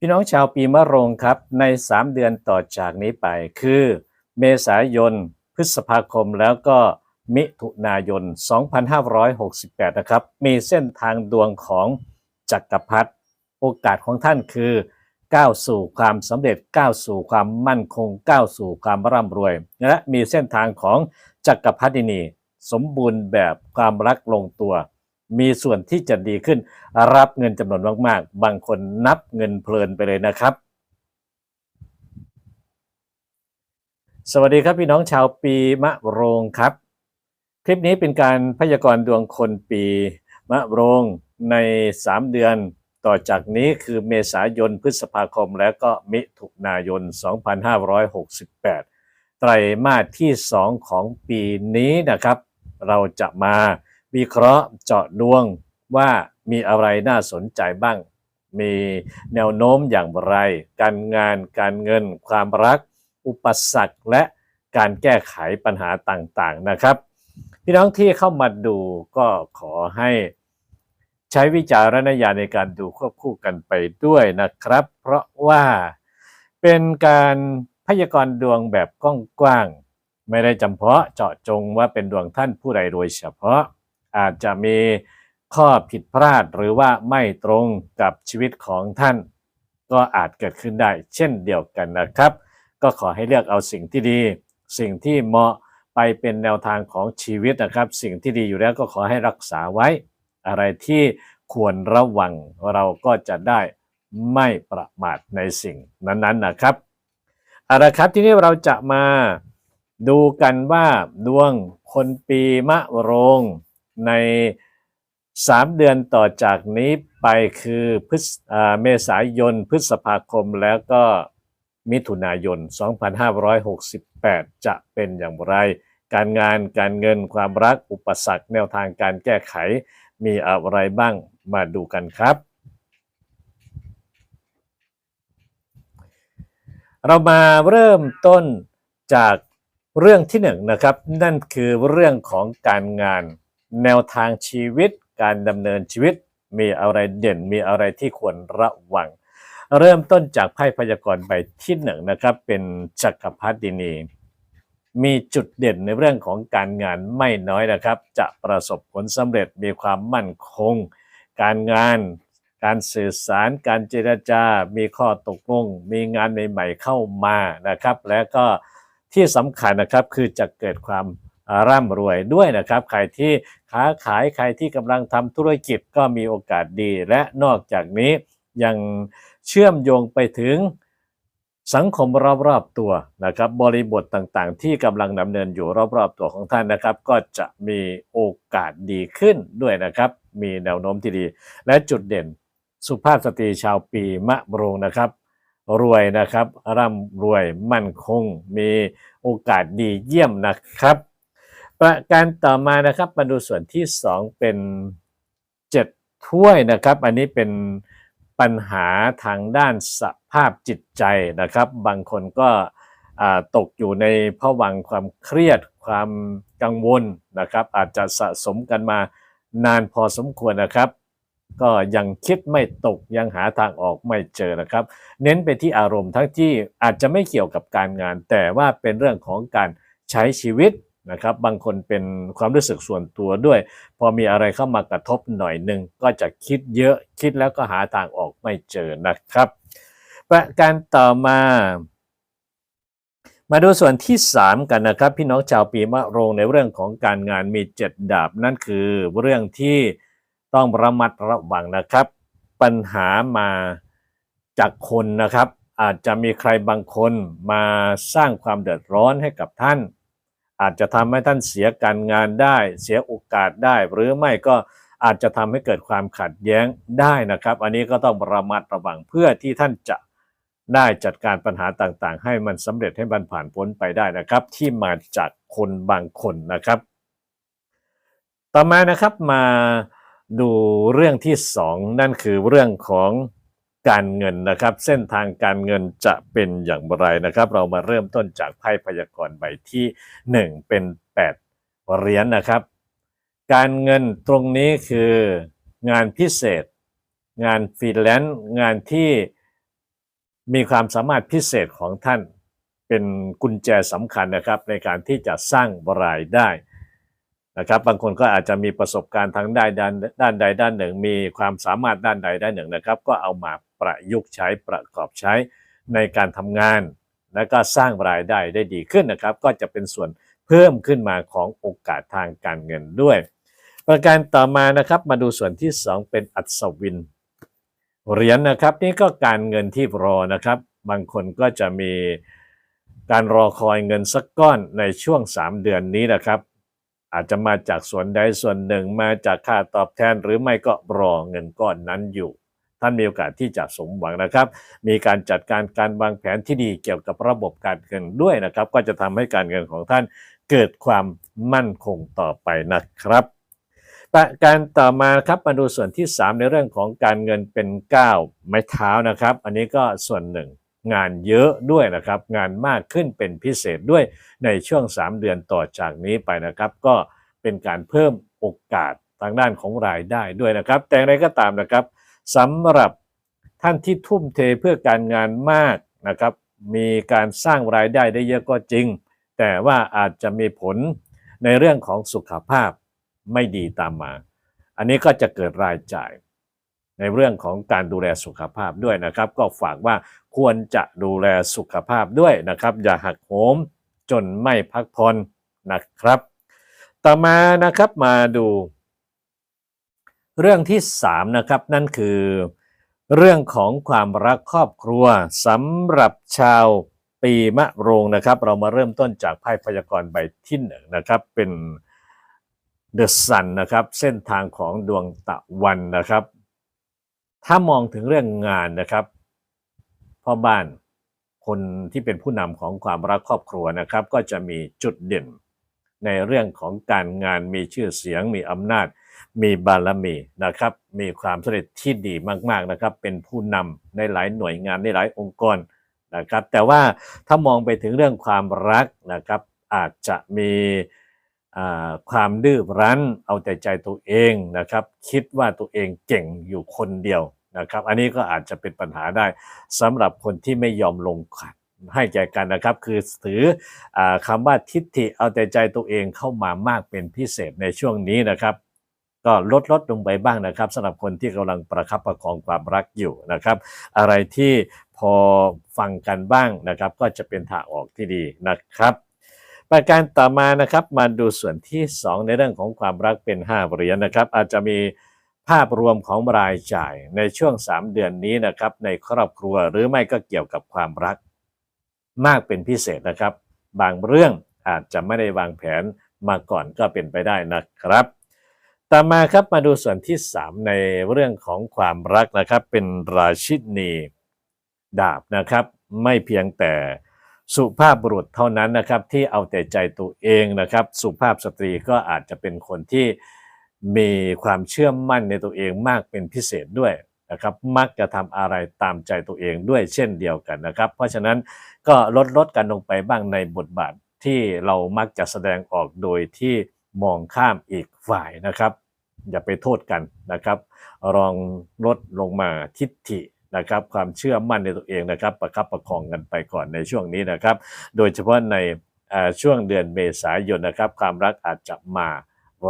พี่น้องชาวปีมะโรงครับใน 3 เดือนต่อจากนี้ไป คือ เมษายน พฤษภาคมแล้วก็มิถุนายน 2568 นะครับ มีเส้นทางดวงของจักรพรรดิโอกาสของท่านคือก้าวสู่ความสำเร็จก้าวสู่ความมั่นคงก้าวสู่ความร่ำรวยและมีเส้นทางของจักรพรรดินีสมบูรณ์แบบความรักลงตัว มีส่วนที่จะดีขึ้น รับเงินจำนวนมาก ๆ บางคนนับเงินเพลินไปเลยนะครับ สวัสดีครับพี่น้องชาวปีมะโรงครับ คลิปนี้เป็นการพยากรณ์ดวงคนปีมะโรงใน 3 เดือนต่อจากนี้คือเมษายนพฤษภาคมและก็มิถุนายน 2568 ไตรมาสที่ 2 ของปีนี้นะครับ เราจะมา วิเคราะห์เจาะดวงว่ามีอะไรน่าสนใจบ้าง มีแนวโน้มอย่างไร การงาน การเงิน ความรัก อุปสรรคและการแก้ไขปัญหาต่างๆนะครับ พี่น้องที่เข้ามาดูก็ขอให้ใช้วิจารณญาณในการดูควบคู่กันไปด้วยนะครับ เพราะว่าเป็นการพยากรณ์ดวงแบบกว้างๆไม่ได้จำเพาะเจาะจงว่าเป็นดวงท่านผู้ใดโดยเฉพาะ อาจจะมีข้อผิดพลาดหรือว่าไม่ตรงกับชีวิตของท่าน ก็อาจเกิดขึ้นได้เช่นเดียวกันนะครับ ก็ขอให้เลือกเอาสิ่งที่ดี สิ่งที่เหมาะไปเป็นแนวทางของชีวิตนะครับ สิ่งที่ดีอยู่แล้วก็ขอให้รักษาไว้ อะไรที่ควรระวังเราก็จะได้ไม่ประมาทในสิ่งนั้นๆนะครับเอาละครับที่นี้เราจะมาดูกันว่าดวงคนปีมะโรง ใน 3 เดือนต่อจากนี้ไปคือพฤษอ่าเมษายน พฤษภาคมแล้วก็มิถุนายน 2568 จะเป็นอย่างไร การงานการเงินความรักอุปสรรค แนวทางการแก้ไขมีอะไรบ้างมาดูกันครับ เรามาเริ่มต้นจากเรื่องที่หนึ่งนะครับ นั่นคือเรื่องของการงาน แนวทางชีวิตการดำเนินชีวิตมีอะไรเด่นมีอะไรที่ควรระวัง เริ่มต้นจากไพ่พยากรณ์ใบที่หนึ่งนะครับ เป็นจักรพรรดินี มีจุดเด่นในเรื่องของการงานไม่น้อยนะครับ จะประสบผลสำเร็จมีความมั่นคง การงาน การสื่อสาร การเจรจา มีข้อตกลง มีงานใหม่ๆเข้ามานะครับ และก็ที่สำคัญนะครับคือจะเกิดความ ร่ำรวยด้วยนะครับ ใครที่ค้าขายใครที่กำลังทำธุรกิจก็มีโอกาสดี และนอกจากนี้ยังเชื่อมโยงไปถึงสังคมรอบๆตัวนะครับ บริบทต่างๆ ที่กำลังดำเนินอยู่รอบๆตัวของท่านนะครับ ก็จะมีโอกาสดีขึ้นด้วยนะครับ มีแนวโน้มที่ดี และจุดเด่นสุภาพสตรีชาวปีมะโรงนะครับ รวยนะครับร่ำรวยมั่นคง มีโอกาสดีเยี่ยมนะครับ ประการต่อมานะครับมาดูส่วนที่ 2 เป็น 7 ถ้วยนะครับ อันนี้เป็นปัญหาทางด้านสภาพจิตใจนะครับ บางคนก็ตกอยู่ในภวังความเครียดความกังวลนะครับ อาจจะสะสมกันมานานพอสมควรนะครับ ก็ยังคิดไม่ตกยังหาทางออกไม่เจอนะครับ เน้นไปที่อารมณ์ทั้งที่อาจจะไม่เกี่ยวกับการงาน แต่ว่าเป็นเรื่องของการใช้ชีวิต นะครับบางคนเป็นความรู้สึกส่วนตัวด้วย พอมีอะไรเข้ามากระทบหน่อยหนึ่งก็จะคิดเยอะคิดแล้วก็หาทางออกไม่เจอนะครับประการต่อมา มาดูส่วนที่ 3 กันนะครับ พี่น้องชาวปีมะโรงในเรื่องของการงานมีเจ็ดดาบ นั่นคือเรื่องที่ต้องระมัดระวังนะครับ ปัญหามาจากคนนะครับ อาจจะมีใครบางคนมาสร้างความเดือดร้อนให้กับท่าน อาจจะทำให้ท่านเสียการงานได้ เสียโอกาสได้ หรือไม่ก็อาจจะทำให้เกิดความขัดแย้งได้นะครับ อันนี้ก็ต้องระมัดระวังเพื่อที่ท่านจะได้จัดการปัญหาต่างๆ ให้มันสำเร็จให้มันผ่านพ้นไปได้นะครับ ที่มาจากคนบางคนนะครับ ต่อมานะครับมาดูเรื่องที่สองนั่นคือเรื่องของ การเงินนะครับ เส้นทางการเงินจะเป็นอย่างไรนะครับ เรามาเริ่มต้นจากไพ่พยากรณ์ใบที่หนึ่งเป็นแปดเหรียญนะครับ การเงินตรงนี้คืองานพิเศษ งานฟรีแลนซ์งานที่มีความสามารถพิเศษของท่านเป็นกุญแจสำคัญนะครับในการที่จะสร้างรายได้นะครับบางคนก็อาจจะมีประสบการณ์ทางด้านด้านด้านใดด้านหนึ่ง มีความสามารถด้านใดด้านหนึ่งนะครับ ก็เอามา ประยุกต์ใช้ประกอบใช้ในการทำงาน และก็สร้างรายได้ได้ดีขึ้นนะครับ ก็จะเป็นส่วนเพิ่มขึ้นมาของโอกาสทางการเงินด้วย ประการต่อมานะครับมาดูส่วนที่ 2 เป็นอัศวินเหรียญนะครับนี่ก็การเงินที่รอนะครับ บางคนก็จะมีการรอคอยเงินสักก้อนในช่วง 3 เดือนนี้นะครับ อาจจะมาจากส่วนใดส่วนหนึ่งมาจากค่าตอบแทนหรือไม่ก็รอเงินก้อนนั้นอยู่ ท่านมีโอกาสที่จะสมหวังนะครับ มีการจัดการการวางแผนที่ดีเกี่ยวกับระบบการเงินด้วยนะครับ ก็จะทำให้การเงินของท่านเกิดความมั่นคงต่อไปนะครับประการต่อมาครับมาดูส่วนที่ 3 ในเรื่องของการเงินเป็น9ไม้เท้านะครับ อันนี้ก็ส่วนหนึ่งงานเยอะด้วยนะครับ งานมากขึ้นเป็นพิเศษด้วยในช่วง 3 เดือนต่อจากนี้ไปนะครับ ก็เป็นการเพิ่มโอกาสทางด้านของรายได้ด้วยนะครับ แต่อย่างไรก็ตามนะครับ สำหรับท่านที่ทุ่มเทเพื่อการงานมากนะครับ มีการสร้างรายได้ได้เยอะก็จริง แต่ว่าอาจจะมีผลในเรื่องของสุขภาพไม่ดีตามมา อันนี้ก็จะเกิดรายจ่าย ในเรื่องของการดูแลสุขภาพด้วยนะครับ ก็ฝากว่าควรจะดูแลสุขภาพด้วยนะครับ อย่าหักโหมจนไม่พักผ่อนนะครับ ต่อมานะครับมาดู เรื่องที่3นะครับนั่นคือ เรื่องของความรักครอบครัวสำหรับชาวปีมะโรงนะครับ เรามาเริ่มต้นจากไพ่พยากรณ์ใบที่หนึ่งนะครับ เป็นเดอะซันนะครับ เส้นทางของดวงตะวันนะครับ ถ้ามองถึงเรื่องงานนะครับพ่อบ้านคนที่เป็นผู้นำของความรักครอบครัวนะครับ ก็จะมีจุดเด่นในเรื่องของการงานมีชื่อเสียงมีอำนาจ มีบารมีนะครับ มีความสำเร็จที่ดีมากๆนะครับ เป็นผู้นำในหลายหน่วยงานในหลายองค์กรนะครับ แต่ว่าถ้ามองไปถึงเรื่องความรักนะครับ อาจจะมีความดื้อรั้นเอาแต่ใจตัวเองนะครับ คิดว่าตัวเองเก่งอยู่คนเดียวนะครับ อันนี้ก็อาจจะเป็นปัญหาได้สำหรับคนที่ไม่ยอมลงขันให้แก่กันนะครับ คือถืออคำว่าทิฏฐิเอาแต่ใจตัวเองเข้ามามากเป็นพิเศษในช่วงนี้นะครับ ก็ลดลดลงไปบ้างนะครับสำหรับคนที่กำลังประคับประคองความรักอยู่นะครับ อะไรที่พอฟังกันบ้างนะครับ ก็จะเป็นทางออกที่ดีนะครับ ประการต่อมานะครับมาดูส่วนที่ 2 ในเรื่องของความรักเป็น5เหรียญนะครับ อาจจะมีภาพรวมของรายจ่ายในช่วง 3 เดือนนี้นะครับ ในครอบครัวหรือไม่ก็เกี่ยวกับความรัก มากเป็นพิเศษนะครับ บางเรื่องอาจจะไม่ได้วางแผนมาก่อนก็เป็นไปได้นะครับ ต่อมาครับมาดูส่วนที่ 3 ในเรื่องของความรักนะครับ เป็นราชินีดาบนะครับ ไม่เพียงแต่สุภาพบุรุษเท่านั้นนะครับ ที่เอาแต่ใจตัวเองนะครับ สุภาพสตรีก็อาจจะเป็นคนที่มีความเชื่อมั่นในตัวเองมากเป็นพิเศษด้วยนะครับ มักจะทำอะไรตามใจตัวเองด้วยเช่นเดียวกันนะครับ เพราะฉะนั้นก็ลดลดกันลงไปบ้างในบทบาทที่เรามักจะแสดงออกโดยที่ มองข้ามอีกฝ่ายนะครับ อย่าไปโทษกันนะครับลองลดลงมาทิฏฐินะครับ ความเชื่อมั่นในตัวเองนะครับ ประคับประคองกันไปก่อนในช่วงนี้นะครับ โดยเฉพาะในช่วงเดือนเมษายนนะครับ ความรักอาจจะมา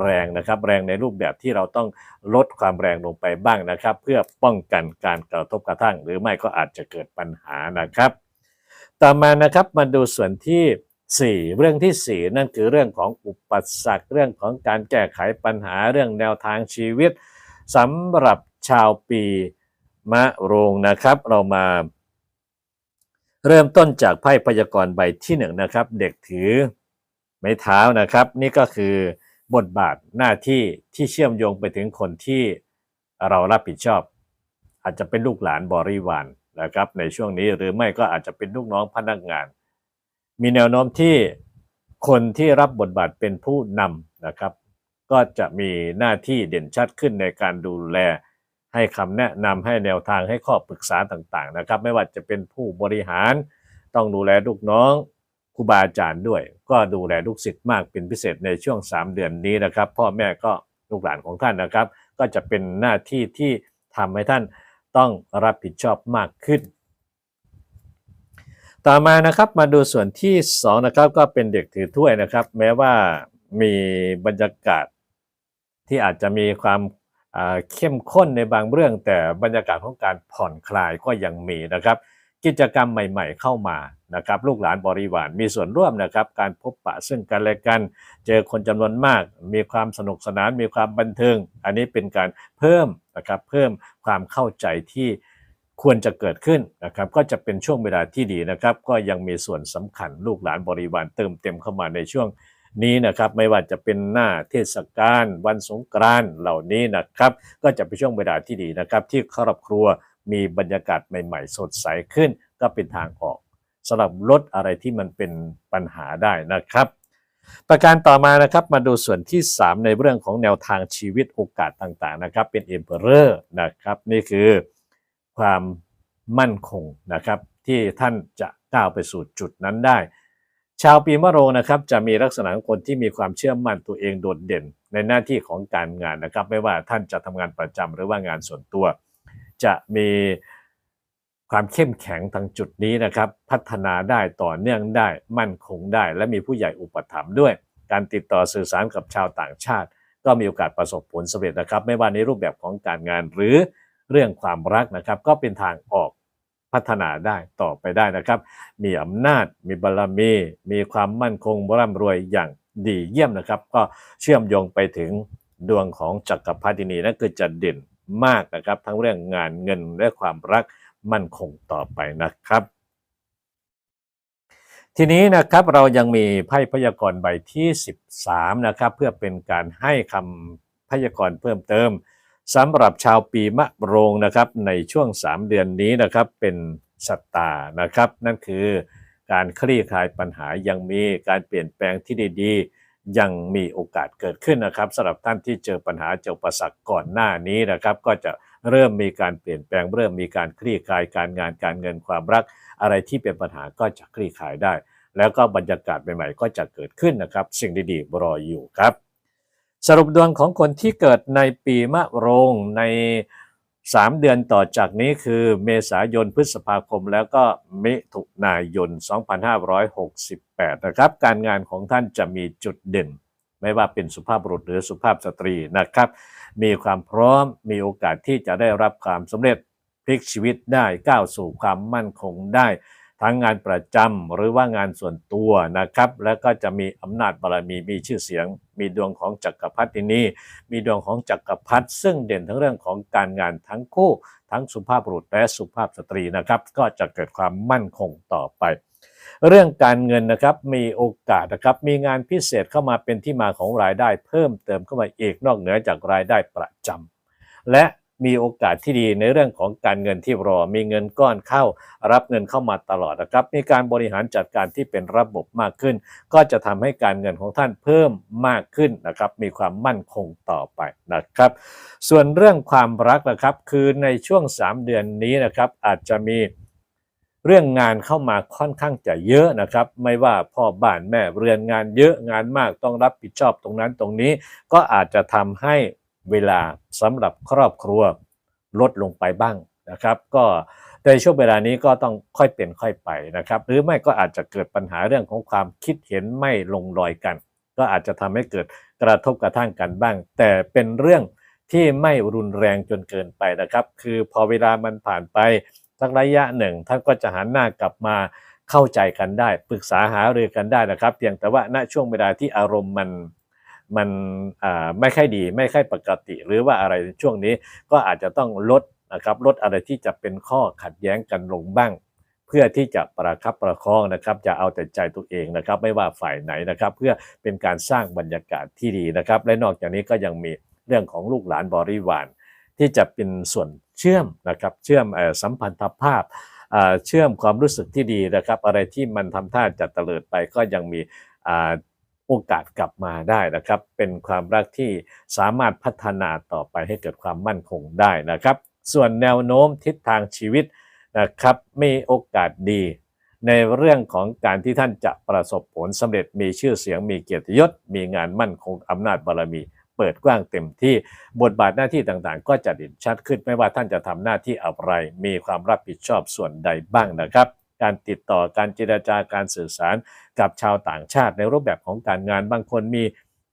แรงนะครับ แรงในรูปแบบที่เราต้องลดความแรงลงไปบ้างนะครับ เพื่อป้องกันการกระทบกระทั่ง หรือไม่ก็อาจจะเกิดปัญหานะครับ ต่อมานะครับมาดูส่วนที่ 4เรื่องที่4นั่นคือเรื่องของอุปสรรคเรื่องของการแก้ไขปัญหาเรื่องแนวทางชีวิตสำหรับชาวปีมะโรงนะครับ เรามา เริ่มต้นจากไพ่พยากรณ์ใบที่หนึ่งนะครับ เด็กถือไม้เท้านะครับ นี่ก็คือบทบาทหน้าที่ที่เชื่อมโยงไปถึงคนที่เรารับผิดชอบ อาจจะเป็นลูกหลานบริวารนะครับ ในช่วงนี้หรือไม่ก็อาจจะเป็นลูกน้องพนักงาน มีแนวโน้มที่คนที่รับบทบาทเป็นผู้นำนะครับ ก็จะมีหน้าที่เด่นชัดขึ้นในการดูแล ให้คำแนะนำให้แนวทางให้ข้อปรึกษาต่างๆนะครับ ไม่ว่าจะเป็นผู้บริหารต้องดูแลลูกน้องครูบาอาจารย์ด้วย ก็ดูแลลูกศิษย์มากเป็นพิเศษในช่วง 3 เดือนนี้นะครับ พ่อแม่ก็ลูกหลานของท่านนะครับ ก็จะเป็นหน้าที่ที่ทำให้ท่านต้องรับผิดชอบมากขึ้น ต่อมานะครับมาดูส่วนที่สองนะครับก็เป็นเด็กถือถ้วยนะครับ แม้ว่ามีบรรยากาศที่อาจจะมีความเข้มข้นในบางเรื่อง แต่บรรยากาศของการผ่อนคลายก็ยังมีนะครับ กิจกรรมใหม่ๆเข้ามานะครับ ลูกหลานบริวารมีส่วนร่วมนะครับ การพบปะซึ่งกันและกัน เจอคนจำนวนมาก มีความสนุกสนานมีความบันเทิง อันนี้เป็นการเพิ่มนะครับเพิ่มความเข้าใจที่ ควรจะเกิดขึ้นนะครับ ก็จะเป็นช่วงเวลาที่ดีนะครับ ก็ยังมีส่วนสำคัญลูกหลานบริวารเติมเต็มเข้ามาในช่วงนี้นะครับ ไม่ว่าจะเป็นหน้าเทศกาลวันสงกรานต์เหล่านี้นะครับ ก็จะเป็นช่วงเวลาที่ดีนะครับ ที่ครอบครัวมีบรรยากาศใหม่ ๆ สดใสขึ้น ก็เป็นทางออกสำหรับลดอะไรที่มันเป็นปัญหาได้นะครับ ประการต่อมานะครับมาดูส่วนที่ 3 ในเรื่องของแนวทางชีวิตโอกาสต่างๆนะครับ เป็น Emperor นะครับนี่คือ ความมั่นคงนะครับ ที่ท่านจะก้าวไปสู่จุดนั้นได้ ชาวปีมะโรงนะครับจะมีลักษณะของคนที่มีความเชื่อมั่นตัวเองโดดเด่น ในหน้าที่ของการงานนะครับ ไม่ว่าท่านจะทำงานประจำหรือว่างานส่วนตัว จะมีความเข้มแข็งทางจุดนี้นะครับ พัฒนาได้ต่อเนื่องได้มั่นคงได้ และมีผู้ใหญ่อุปถัมภ์ด้วย การติดต่อสื่อสารกับชาวต่างชาติ ก็มีโอกาสประสบผลสำเร็จนะครับ ไม่ว่าในรูปแบบของการงานหรือ เรื่องความรักนะครับ ก็เป็นทางออกพัฒนาได้ต่อไปได้นะครับ มีอำนาจมีบารมี มีความมั่นคงร่ำรวยอย่างดีเยี่ยมนะครับ ก็เชื่อมโยงไปถึงดวงของจักรพรรดินีนั่นคือจะเด่นมากนะครับ ทั้งเรื่องงานเงินและความรักมั่นคงต่อไปนะครับ ทีนี้นะครับเรายังมีไพ่พยากรณ์ใบที่ 13 นะครับ เพื่อเป็นการให้คำพยากรณ์เพิ่มเติม สำหรับชาวปีมะโรงนะครับในช่วง 3 เดือนนี้นะครับเป็นสัตตานะครับ นั่นคือการคลี่คลายปัญหายังมีการเปลี่ยนแปลงที่ดีๆ ยังมีโอกาสเกิดขึ้นนะครับสำหรับท่านที่เจอปัญหาเจออุปสรรคก่อนหน้านี้นะครับ ก็จะเริ่มมีการเปลี่ยนแปลง เริ่มมีการคลี่คลายการงานการเงินความรัก อะไรที่เป็นปัญหาก็จะคลี่คลายได้ แล้วก็บรรยากาศใหม่ๆ ก็จะเกิดขึ้นนะครับ สิ่งดีๆรออยู่ครับ สรุปดวงของคนที่เกิดในปีมะโรงใน 3 เดือนต่อจากนี้คือเมษายนพฤษภาคมแล้วก็มิถุนายน 2568 นะครับ การงานของท่านจะมีจุดเด่น ไม่ว่าเป็นสุภาพบุรุษหรือสุภาพสตรีนะครับ มีความพร้อมมีโอกาสที่จะได้รับความสำเร็จพลิกชีวิตได้ก้าวสู่ความมั่นคงได้ ทั้งงานประจำหรือว่างานส่วนตัวนะครับ แล้วก็จะมีอำนาจบารมีมีชื่อเสียง มีดวงของจักรพรรดินีมีดวงของจักรพรรดิซึ่งเด่นทั้งเรื่องของการงานทั้งคู่ ทั้งสุภาพบุรุษและสุภาพสตรีนะครับ ก็จะเกิดความมั่นคงต่อไป เรื่องการเงินนะครับมีโอกาสนะครับมีงานพิเศษเข้ามาเป็นที่มาของรายได้ เพิ่มเติมเข้ามาอีกนอกเหนือจากรายได้ประจำและ มีโอกาสที่ดีในเรื่องของการเงินที่รอ มีเงินก้อนเข้า รับเงินเข้ามาตลอดนะครับ มีการบริหารจัดการที่เป็นระบบมากขึ้น ก็จะทำให้การเงินของท่านเพิ่มมากขึ้นนะครับ มีความมั่นคงต่อไปนะครับ ส่วนเรื่องความรักนะครับ คือในช่วง 3 เดือนนี้นะครับ อาจจะมีเรื่องงานเข้ามาค่อนข้างจะเยอะนะครับ ไม่ว่าพ่อบ้านแม่เรือนงานเยอะงานมากต้องรับผิดชอบตรงนั้นตรงนี้ ก็อาจจะทำให้ เวลาสำหรับครอบครัวลดลงไปบ้างนะครับ ก็ในช่วงเวลานี้ก็ต้องค่อยเป็นค่อยไปนะครับ หรือไม่ก็อาจจะเกิดปัญหาเรื่องของความคิดเห็นไม่ลงรอยกัน ก็อาจจะทำให้เกิดกระทบกระทั่งกันบ้าง แต่เป็นเรื่องที่ไม่รุนแรงจนเกินไปนะครับ คือพอเวลามันผ่านไปสักระยะหนึ่งท่านก็จะหันหน้ากลับมาเข้าใจกันได้ ปรึกษาหารือกันได้นะครับ เพียงแต่ว่าณช่วงเวลาที่อารมณ์มัน มันไม่ค่อยดีไม่ค่อยปกติ หรือว่าอะไรช่วงนี้ก็อาจจะต้องลดนะครับลดอะไรที่จะเป็นข้อขัดแย้งกันลงบ้าง เพื่อที่จะประคับประคองนะครับ จะเอาแต่ใจตัวเองนะครับ ไม่ว่าฝ่ายไหนนะครับ เพื่อเป็นการสร้างบรรยากาศที่ดีนะครับ และนอกจากนี้ก็ยังมีเรื่องของลูกหลานบริวารที่จะเป็นส่วนเชื่อมนะครับเชื่อมสัมพันธภาพเชื่อมความรู้สึกที่ดีนะครับ อะไรที่มันทำท่าจะเตลิดไปก็ยังมีอ่า โอกาสกลับมาได้นะครับ เป็นความรักที่สามารถพัฒนาต่อไปให้เกิดความมั่นคงได้นะครับ ส่วนแนวโน้มทิศทางชีวิตนะครับมีโอกาสดี ในเรื่องของการที่ท่านจะประสบผลสำเร็จมีชื่อเสียงมีเกียรติยศ มีงานมั่นคงอำนาจบารมีเปิดกว้างเต็มที่บทบาทหน้าที่ต่างๆ ก็จะเด่นชัดขึ้นไม่ว่าท่านจะทำหน้าที่อะไร มีความรับผิดชอบส่วนใดบ้างนะครับ การติดต่อการเจรจาการสื่อสารกับชาวต่างชาติในรูปแบบของการงานบางคนมี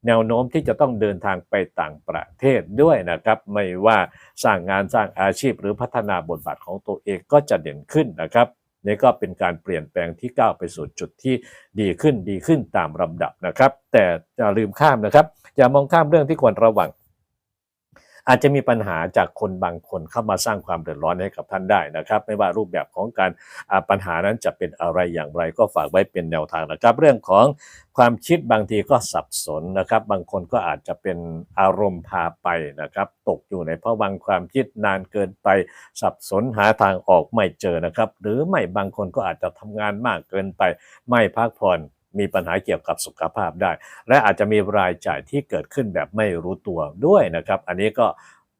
แนวโน้มที่จะต้องเดินทางไปต่างประเทศด้วยนะครับ ไม่ว่าสร้างงานสร้างอาชีพหรือพัฒนาบทบาทของตัวเองก็จะเด่นขึ้นนะครับนี่ก็เป็นการเปลี่ยนแปลงที่ก้าวไปสู่จุดที่ดีขึ้นดีขึ้นตามลำดับนะครับ แต่อย่าลืมข้ามนะครับ อย่ามองข้ามเรื่องที่ควรระวัง อาจจะมีปัญหาจากคนบางคนเข้ามาสร้างความเดือดร้อนให้กับท่านได้นะครับ ไม่ว่ารูปแบบของการปัญหานั้นจะเป็นอะไรอย่างไรก็ฝากไว้เป็นแนวทางนะครับ เรื่องของความคิดบางทีก็สับสนนะครับ บางคนก็อาจจะเป็นอารมณ์พาไปนะครับ ตกอยู่ในภวังค์ความคิดนานเกินไป สับสนหาทางออกไม่เจอนะครับ หรือไม่บางคนก็อาจจะทำงานมากเกินไป ไม่พักผ่อน มีปัญหาเกี่ยวกับสุขภาพได้ และอาจจะมีรายจ่ายที่เกิดขึ้นแบบไม่รู้ตัวด้วยนะครับ อันนี้ก็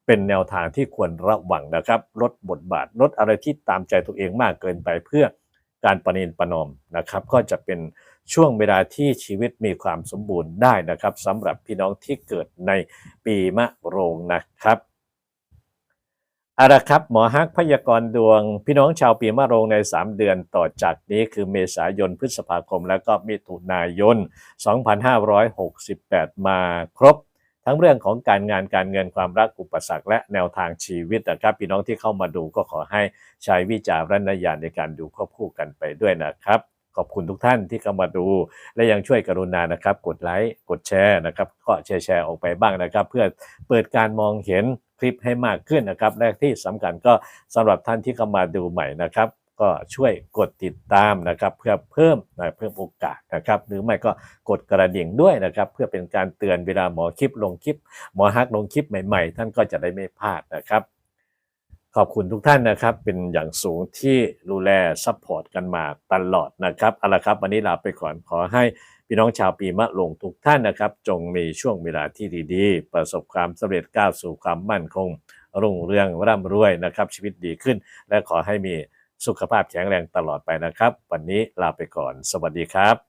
เป็นแนวทางที่ควรระวังนะครับ ลดบทบาท ลดอะไรที่ตามใจตัวเองมากเกินไปเพื่อการประนีประนอมนะครับ ก็จะเป็นช่วงเวลาที่ชีวิตมีความสมบูรณ์ได้นะครับสำหรับพี่น้องที่เกิดในปีมะโรงนะครับ อาละครับ หมอฮักพยากรณ์ดวง พี่น้องชาวปีมะโรงใน 3 เดือนต่อจากนี้คือเมษายนพฤษภาคม และก็มิถุนายน 2568 มาครบ ทั้งเรื่องของการงานการเงินความรักอุปสรรคและแนวทางชีวิตนะครับ พี่น้องที่เข้ามาดูก็ขอให้ใช้วิจารณญาณในการดูควบคู่กันไปด้วยนะครับขอบคุณทุกท่านที่เข้ามาดู และยังช่วยกรุณานะครับ กดไลค์กดแชร์นะครับ ก็แชร์แชร์ออกไปบ้างนะครับ เพื่อเปิดการมองเห็น คลิปให้มากขึ้นนะครับ และที่สำคัญก็สำหรับท่านที่เข้ามาดูใหม่นะครับ ก็ช่วยกดติดตามนะครับ เพื่อเพิ่มนะเพิ่มโอกาสนะครับ หรือไม่ก็กดกระดิ่งด้วยนะครับ เพื่อเป็นการเตือนเวลาหมอคลิปลงคลิป หมอฮักลงคลิปใหม่ๆ ท่านก็จะได้ไม่พลาดนะครับขอบคุณทุกท่านนะครับ เป็นอย่างสูงที่ดูแลซัพพอร์ตกันมาตลอดนะครับเอาละครับ วันนี้ลาไปก่อนขอให้ พี่น้องชาวปีมะลงทุกท่านนะครับ จงมีช่วงเวลาที่ดีๆ ประสบความสำเร็จก้าวสู่ความมั่นคง รุ่งเรืองร่ำรวยนะครับ ชีวิตดีขึ้น และขอให้มีสุขภาพแข็งแรงตลอดไปนะครับ วันนี้ลาไปก่อน สวัสดีครับ